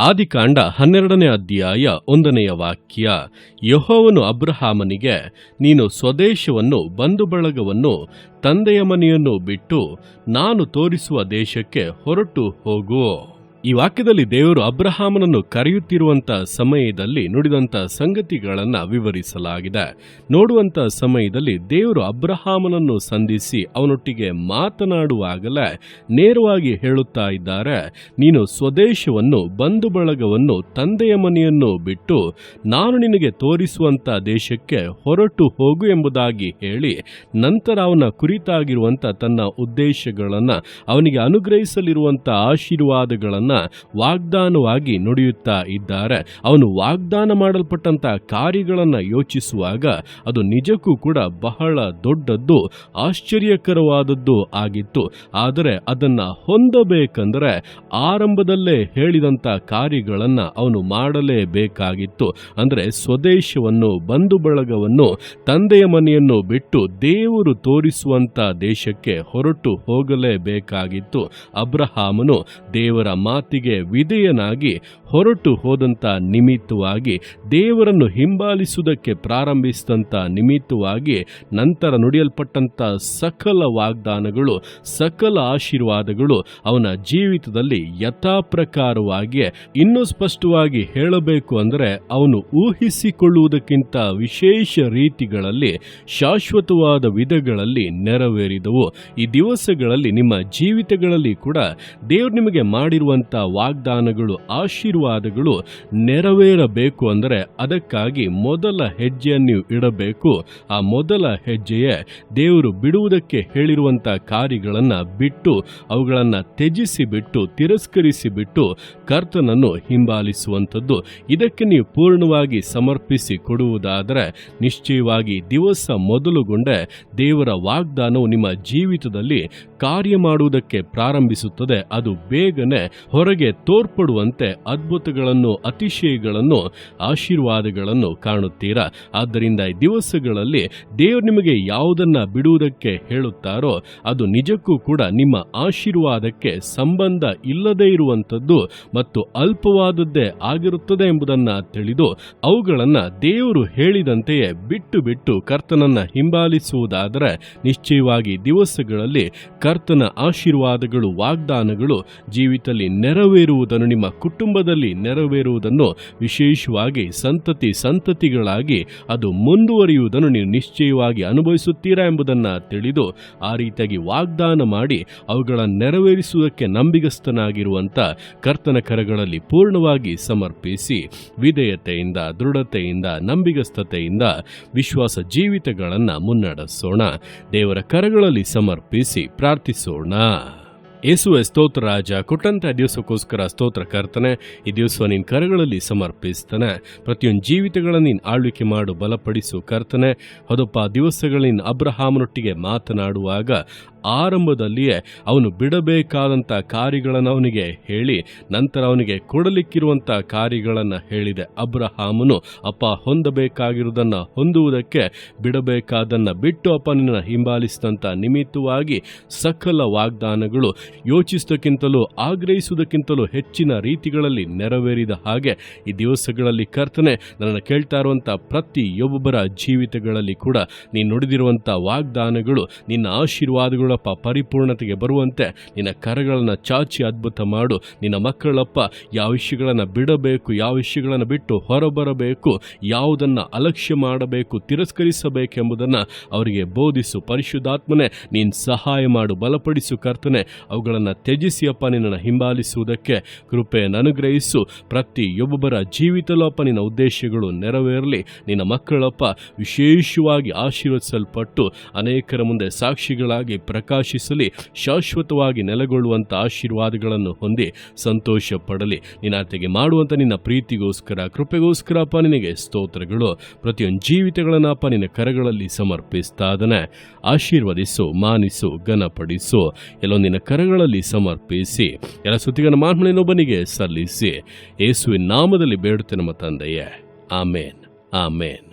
ಆದಿಕಾಂಡ ಹನ್ನೆರಡನೇ ಅಧ್ಯಾಯ ಒಂದನೆಯ ವಾಕ್ಯ. ಯಹೋವನು ಅಬ್ರಹಾಮನಿಗೆ, ನೀನು ಸ್ವದೇಶವನ್ನು, ಬಂಧು ಬಳಗವನ್ನು, ತಂದೆಯ ಮನೆಯನ್ನು ಬಿಟ್ಟು, ನಾನು ತೋರಿಸುವ ದೇಶಕ್ಕೆ ಹೊರಟು ಹೋಗು. ಈ ವಾಕ್ಯದಲ್ಲಿ ದೇವರು ಅಬ್ರಹಾಮನನ್ನು ಕರೆಯುತ್ತಿರುವಂತ ಸಮಯದಲ್ಲಿ ನುಡಿದಂತ ಸಂಗತಿಗಳನ್ನು ವಿವರಿಸಲಾಗಿದೆ. ನೋಡುವಂತ ಸಮಯದಲ್ಲಿ ದೇವರು ಅಬ್ರಹಾಮನನ್ನು ಸಂಧಿಸಿ ಅವನೊಟ್ಟಿಗೆ ಮಾತನಾಡುವಾಗಲೇ ನೇರವಾಗಿ ಹೇಳುತ್ತಾ ಇದ್ದಾರೆ, ನೀನು ಸ್ವದೇಶವನ್ನು, ಬಂಧು ಬಳಗವನ್ನು, ತಂದೆಯ ಮನೆಯನ್ನು ಬಿಟ್ಟು ನಾನು ನಿನಗೆ ತೋರಿಸುವಂತ ದೇಶಕ್ಕೆ ಹೊರಟು ಹೋಗು ಎಂಬುದಾಗಿ ಹೇಳಿ, ನಂತರ ಅವನ ಕುರಿತಾಗಿರುವಂತ ತನ್ನ ಉದ್ದೇಶಗಳನ್ನು, ಅವನಿಗೆ ಅನುಗ್ರಹಿಸಲಿರುವಂತ ಆಶೀರ್ವಾದಗಳನ್ನ ವಾಗ್ದಾನವಾಗಿ ನುಡಿಯುತ್ತಾ ಇದ್ದಾರೆ. ಅವನು ವಾಗ್ದಾನ ಮಾಡಲ್ಪಟ್ಟಂತ ಕಾರ್ಯಗಳನ್ನು ಯೋಚಿಸುವಾಗ ಅದು ನಿಜಕ್ಕೂ ಕೂಡ ಬಹಳ ದೊಡ್ಡದ್ದು, ಆಶ್ಚರ್ಯಕರವಾದದ್ದು ಆಗಿತ್ತು. ಆದರೆ ಅದನ್ನ ಹೊಂದಬೇಕಂದ್ರೆ ಆರಂಭದಲ್ಲೇ ಹೇಳಿದಂತ ಕಾರ್ಯಗಳನ್ನು ಅವನು ಮಾಡಲೇಬೇಕಾಗಿತ್ತು. ಅಂದ್ರೆ ಸ್ವದೇಶವನ್ನು, ಬಂಧು ಬಳಗವನ್ನು, ತಂದೆಯ ಮನೆಯನ್ನು ಬಿಟ್ಟು ದೇವರು ತೋರಿಸುವಂತ ದೇಶಕ್ಕೆ ಹೊರಟು ಹೋಗಲೇಬೇಕಾಗಿತ್ತು. ಅಬ್ರಹಾಮನು ದೇವರ ಮಾತಿಗೆ ವಿಧೇಯನಾಗಿ ಹೊರಟು ಹೋದಂಥ ನಿಮಿತ್ತವಾಗಿ ದೇವರನ್ನು ಹಿಂಬಾಲಿಸುವುದಕ್ಕೆ ಪ್ರಾರಂಭಿಸಿದಂತ ನಿಮಿತ್ತವಾಗಿ ನಂತರ ನುಡಿಯಲ್ಪಟ್ಟಂಥ ಸಕಲ ವಾಗ್ದಾನಗಳು, ಸಕಲ ಆಶೀರ್ವಾದಗಳು ಅವನ ಜೀವಿತದಲ್ಲಿ ಯಥಾಪ್ರಕಾರವಾಗಿ ಇನ್ನೂ ಸ್ಪಷ್ಟವಾಗಿ ಹೇಳಬೇಕು ಅಂದರೆ ಅವನು ಊಹಿಸಿಕೊಳ್ಳುವುದಕ್ಕಿಂತ ವಿಶೇಷ ರೀತಿಗಳಲ್ಲಿ, ಶಾಶ್ವತವಾದ ವಿಧಗಳಲ್ಲಿ ನೆರವೇರಿದವು. ಈ ದಿವಸಗಳಲ್ಲಿ ನಿಮ್ಮ ಜೀವಿತಗಳಲ್ಲಿ ಕೂಡ ದೇವರು ನಿಮಗೆ ಮಾಡಿರುವಂತ ವಾಗ್ದಾನಗಳು, ಆಶೀರ್ವಾದಗಳು ನೆರವೇರಬೇಕು ಅಂದರೆ ಅದಕ್ಕಾಗಿ ಮೊದಲ ಹೆಜ್ಜೆಯನ್ನು ಇಡಬೇಕು. ಆ ಮೊದಲ ಹೆಜ್ಜೆಯೇ ದೇವರು ಬಿಡುವುದಕ್ಕೆ ಹೇಳಿರುವಂಥ ಕಾರ್ಯಗಳನ್ನ ಬಿಟ್ಟು, ಅವುಗಳನ್ನು ತ್ಯಜಿಸಿ ಬಿಟ್ಟು ತಿರಸ್ಕರಿಸಿ ಬಿಟ್ಟು ಕರ್ತನನ್ನು ಹಿಂಬಾಲಿಸುವಂಥದ್ದು. ಇದಕ್ಕೆ ನೀವು ಪೂರ್ಣವಾಗಿ ಸಮರ್ಪಿಸಿ ಕೊಡುವುದಾದರೆ ನಿಶ್ಚಯವಾಗಿ ದಿವಸ ಮೊದಲುಗೊಂಡೆ ದೇವರ ವಾಗ್ದಾನವು ನಿಮ್ಮ ಜೀವಿತದಲ್ಲಿ ಕಾರ್ಯ ಮಾಡುವುದಕ್ಕೆ ಪ್ರಾರಂಭಿಸುತ್ತದೆ. ಅದು ಬೇಗನೆ ಹೊರಗೆ ತೋರ್ಪಡುವಂತೆ ಅದ್ಭುತಗಳನ್ನು, ಅತಿಶಯಗಳನ್ನು, ಆಶೀರ್ವಾದಗಳನ್ನು ಕಾಣುತ್ತೀರಾ? ಆದ್ದರಿಂದ ಈ ದಿವಸಗಳಲ್ಲಿ ದೇವರು ನಿಮಗೆ ಯಾವುದನ್ನ ಬಿಡುವುದಕ್ಕೆ ಹೇಳುತ್ತಾರೋ, ಅದು ನಿಜಕ್ಕೂ ಕೂಡ ನಿಮ್ಮ ಆಶೀರ್ವಾದಕ್ಕೆ ಸಂಬಂಧ ಇಲ್ಲದೇ ಇರುವಂಥದ್ದು ಮತ್ತು ಅಲ್ಪವಾದದ್ದೇ ಆಗಿರುತ್ತದೆ ಎಂಬುದನ್ನ ತಿಳಿದು ಅವುಗಳನ್ನ ದೇವರು ಹೇಳಿದಂತೆಯೇ ಬಿಟ್ಟು ಬಿಟ್ಟು ಕರ್ತನನ್ನ ಹಿಂಬಾಲಿಸುವುದಾದರೆ ನಿಶ್ಚಯವಾಗಿ ದಿವಸಗಳಲ್ಲಿ ಕರ್ತನ ಆಶೀರ್ವಾದಗಳು, ವಾಗ್ದಾನಗಳು ಜೀವಿತದಲ್ಲಿ ನೆರವೇರುವುದನ್ನು, ನಿಮ್ಮ ಕುಟುಂಬದಲ್ಲಿ ನೆರವೇರುವುದನ್ನು ವಿಶೇಷವಾಗಿ ಸಂತತಿ ಸಂತತಿಗಳಾಗಿ ಅದು ಮುಂದುವರಿಯುವುದನ್ನು ನೀವು ನಿಶ್ಚಯವಾಗಿ ಅನುಭವಿಸುತ್ತೀರಾ ಎಂಬುದನ್ನು ತಿಳಿದು ಆ ರೀತಿಯಾಗಿ ವಾಗ್ದಾನ ಮಾಡಿ ಅವುಗಳನ್ನು ನೆರವೇರಿಸುವುದಕ್ಕೆ ನಂಬಿಗಸ್ತನಾಗಿರುವಂಥ ಕರ್ತನ ಕರಗಳಲ್ಲಿ ಪೂರ್ಣವಾಗಿ ಸಮರ್ಪಿಸಿ ವಿಧೇಯತೆಯಿಂದ, ದೃಢತೆಯಿಂದ, ನಂಬಿಗಸ್ತತೆಯಿಂದ ವಿಶ್ವಾಸ ಜೀವಿತಗಳನ್ನು ಮುನ್ನಡೆಸೋಣ. ದೇವರ ಕರಗಳಲ್ಲಿ ಸಮರ್ಪಿಸಿ ಪ್ರಾರ್ಥಿಸೋಣ. ಯೇಸುವೆ ಸ್ತೋತ್ರ ರಾಜ. ಕೊಟ್ಟಂತ ದಿವಸಕ್ಕೋಸ್ಕರ ಸ್ತೋತ್ರ ಕರ್ತನೆ, ಈ ದಿವಸ ನಿನ್ನ ಕರಗಳಲ್ಲಿ ಸಮರ್ಪಿಸ್ತಾನೆ. ಪ್ರತಿಯೊಂದು ಜೀವಿತಗಳನ್ನು ನೀನು ಆಳ್ವಿಕೆ ಮಾಡು, ಬಲಪಡಿಸು ಕರ್ತನೆ. ಹೊದಪ್ಪ ದಿವಸಗಳಿನ ಅಬ್ರಹಾಮನೊಟ್ಟಿಗೆ ಮಾತನಾಡುವಾಗ ಆರಂಭದಲ್ಲಿಯೇ ಅವನು ಬಿಡಬೇಕಾದಂಥ ಕಾರ್ಯಗಳನ್ನು ಅವನಿಗೆ ಹೇಳಿ, ನಂತರ ಅವನಿಗೆ ಕೊಡಲಿಕ್ಕಿರುವಂಥ ಕಾರ್ಯಗಳನ್ನು ಹೇಳಿದೆ ಅಬ್ರಹಾಮನು, ಅಪ್ಪ, ಹೊಂದಬೇಕಾಗಿರುವುದನ್ನು ಹೊಂದುವುದಕ್ಕೆ ಬಿಡಬೇಕಾದನ್ನು ಬಿಟ್ಟು ಅಪ್ಪನನ್ನು ನಿನ್ನ ಹಿಂಬಾಲಿಸಿದಂಥ ನಿಮಿತ್ತವಾಗಿ ಸಕಲ ವಾಗ್ದಾನಗಳು ಯೋಚಿಸುವುದಕ್ಕಿಂತಲೂ ಆಗ್ರಹಿಸುವುದಕ್ಕಿಂತಲೂ ಹೆಚ್ಚಿನ ರೀತಿಗಳಲ್ಲಿ ನೆರವೇರಿದ ಹಾಗೆ, ಈ ದಿವಸಗಳಲ್ಲಿ ಕರ್ತನೆ ನನ್ನನ್ನು ಕೇಳ್ತಾ ಇರುವಂಥ ಪ್ರತಿಯೊಬ್ಬೊಬ್ಬರ ಜೀವಿತಗಳಲ್ಲಿ ಕೂಡ ನೀನು ನುಡಿದಿರುವಂಥ ವಾಗ್ದಾನಗಳು, ನಿನ್ನ ಆಶೀರ್ವಾದಗಳಪ್ಪ ಪರಿಪೂರ್ಣತೆಗೆ ಬರುವಂತೆ ನಿನ್ನ ಕರಗಳನ್ನು ಚಾಚಿ ಅದ್ಭುತ ಮಾಡು. ನಿನ್ನ ಮಕ್ಕಳಪ್ಪ ಯಾವ ವಿಷಯಗಳನ್ನು ಬಿಡಬೇಕು, ಯಾವ ವಿಷಯಗಳನ್ನು ಬಿಟ್ಟು ಹೊರಬರಬೇಕು, ಯಾವುದನ್ನು ಅಲಕ್ಷ್ಯ ಮಾಡಬೇಕು, ತಿರಸ್ಕರಿಸಬೇಕೆಂಬುದನ್ನು ಅವರಿಗೆ ಬೋಧಿಸು. ಪರಿಶುದ್ಧಾತ್ಮನೆ, ನೀನು ಸಹಾಯ ಮಾಡು, ಬಲಪಡಿಸು ಕರ್ತನೆ. ಅವುಗಳನ್ನು ತ್ಯಜಿಸಿಯಪ್ಪ, ನಿನ್ನನ್ನು ಹಿಂಬಾಲಿಸುವುದಕ್ಕೆ ಕೃಪೆಯನ್ನು ಅನುಗ್ರಹಿಸು ಪ್ರತಿಯೊಬ್ಬೊಬ್ಬರ ಜೀವಿತಲಪ್ಪ ನಿನ್ನ ಉದ್ದೇಶಗಳು ನೆರವೇರಲಿ. ನಿನ್ನ ಮಕ್ಕಳಪ್ಪ ವಿಶೇಷವಾಗಿ ಆಶೀರ್ವದಿಸಲ್ಪಟ್ಟು ಅನೇಕರ ಮುಂದೆ ಸಾಕ್ಷಿಗಳಾಗಿ ಪ್ರಕಾಶಿಸಲಿ, ಶಾಶ್ವತವಾಗಿ ನೆಲೆಗೊಳ್ಳುವಂಥ ಆಶೀರ್ವಾದಗಳನ್ನು ಹೊಂದಿ ಸಂತೋಷ ಪಡಲಿ ನಿನ್ನಾತೆಗೆ ಮಾಡುವಂಥ ನಿನ್ನ ಪ್ರೀತಿಗೋಸ್ಕರ ಕೃಪೆಗೋಸ್ಕರ ಅಪ್ಪ ನಿನಗೆ ಸ್ತೋತ್ರಗಳು. ಪ್ರತಿಯೊಂದು ಜೀವಿತಗಳನ್ನಪ್ಪ ನಿನ್ನ ಕರಗಳಲ್ಲಿ ಸಮರ್ಪಿಸ್ತಾದನೆ ಆಶೀರ್ವದಿಸು, ಮಾನಿಸು, ಘನಪಡಿಸು. ಎಲ್ಲೋ ನಿನ್ನ ಕರಗಳಲ್ಲಿ ಸಮರ್ಪಿಸಿ. ಎಲ್ಲ ಸುತ್ತಿಗನ ಮಾನ್ಮಳಿನೊಬ್ಬನಿಗೆ ಸಲ್ಲಿಸಿ. ಯೇಸುವಿನ ನಾಮದಲ್ಲಿ ಬೇಡುತ್ತೆ ನಮ್ಮ ತಂದೆಯೇ. ಆಮೇನ್. ಆಮೇನ್.